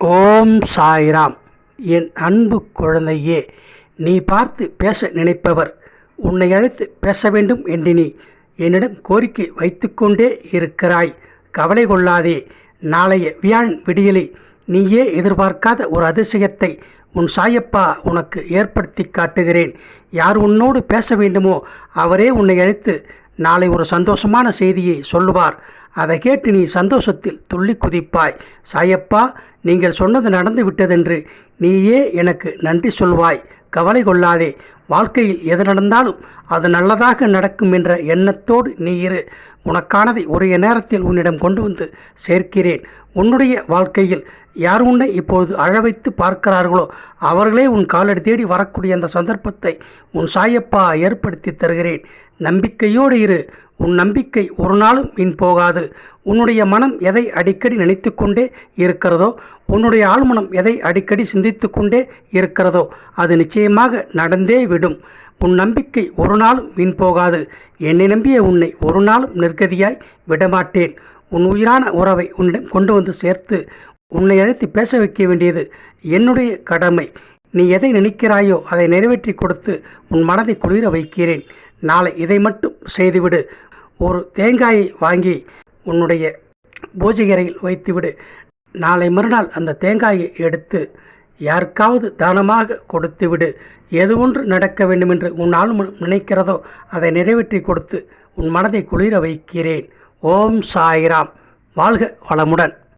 ஓம் சாய்ராம். என் அன்பு குழந்தையே நீ பார்த்து பேச நினைப்பவர் உன்னை அழைத்து பேச வேண்டும் என்று நீ என்னிடம் கோரிக்கை வைத்துக்கொண்டே இருக்கிறாய். கவலை கொள்ளாதே. நாளைய வியாழன் விடியலில் நீயே எதிர்பார்க்காத ஒரு அதிசயத்தை உன் சாயப்பா உனக்கு ஏற்படுத்தி காட்டுகிறேன். யார் உன்னோடு பேச வேண்டுமோ அவரே உன்னை அழைத்து நாளை ஒரு சந்தோஷமான செய்தியை சொல்லுவார். அதை கேட்டு நீ சந்தோஷத்தில் துள்ளி குதிப்பாய். சாயப்பா நீங்கள் சொன்னது நடந்து விட்டதென்று நீயே எனக்கு நன்றி சொல்வாய். கவலை கொள்ளாதே. வாழ்க்கையில் எது நடந்தாலும் அது நல்லதாக நடக்கும் என்ற எண்ணத்தோடு நீ இரு. உனக்கானதை உரிய நேரத்தில் உன்னிடம் கொண்டு வந்து சேர்க்கிறேன். உன்னுடைய வாழ்க்கையில் யார் உன்னை இப்பொழுது அழவைத்து பார்க்கிறார்களோ அவர்களே உன் காலடி தேடி வரக்கூடிய அந்த சந்தர்ப்பத்தை உன் சாயப்பா ஏற்படுத்தி தருகிறேன். நம்பிக்கையோடு இரு. உன் நம்பிக்கை ஒரு நாளும் வீண் போகாது. உன்னுடைய மனம் எதை அடிக்கடி நினைத்து கொண்டே இருக்கிறதோ உன்னுடைய ஆழ்மனம் எதை அடிக்கடி சிந்தித்து கொண்டே இருக்கிறதோ அது நிச்சயமாக நடந்தே விடும். உன் நம்பிக்கை ஒரு நாளும் வீண் போகாது. என்னை நம்பிய உன்னை ஒரு நாளும் நிர்கதியாய் விடமாட்டேன். உன் உயிரான உறவை உன்னிடம் கொண்டு வந்து சேர்த்து உன்னை அழைத்து பேச வைக்க வேண்டியது என்னுடைய கடமை. நீ எதை நினைக்கிறாயோ அதை நிறைவேற்றி கொடுத்து உன் மனதை குளிர வைக்கிறேன். நாளை இதை மட்டும் செய்துவிடு. ஒரு தேங்காயை வாங்கி உன்னுடைய பூஜையறையில் வைத்துவிடு. நாளை மறுநாள் அந்த தேங்காயை எடுத்து யாருக்காவது தானமாக கொடுத்துவிடு. எது ஒன்று நடக்க வேண்டுமென்று உன் ஆளுமனம் நினைக்கிறதோ அதை நிறைவேற்றி கொடுத்து உன் மனதை குளிர வைக்கிறேன். ஓம் சாய்ராம். வாழ்க வளமுடன்.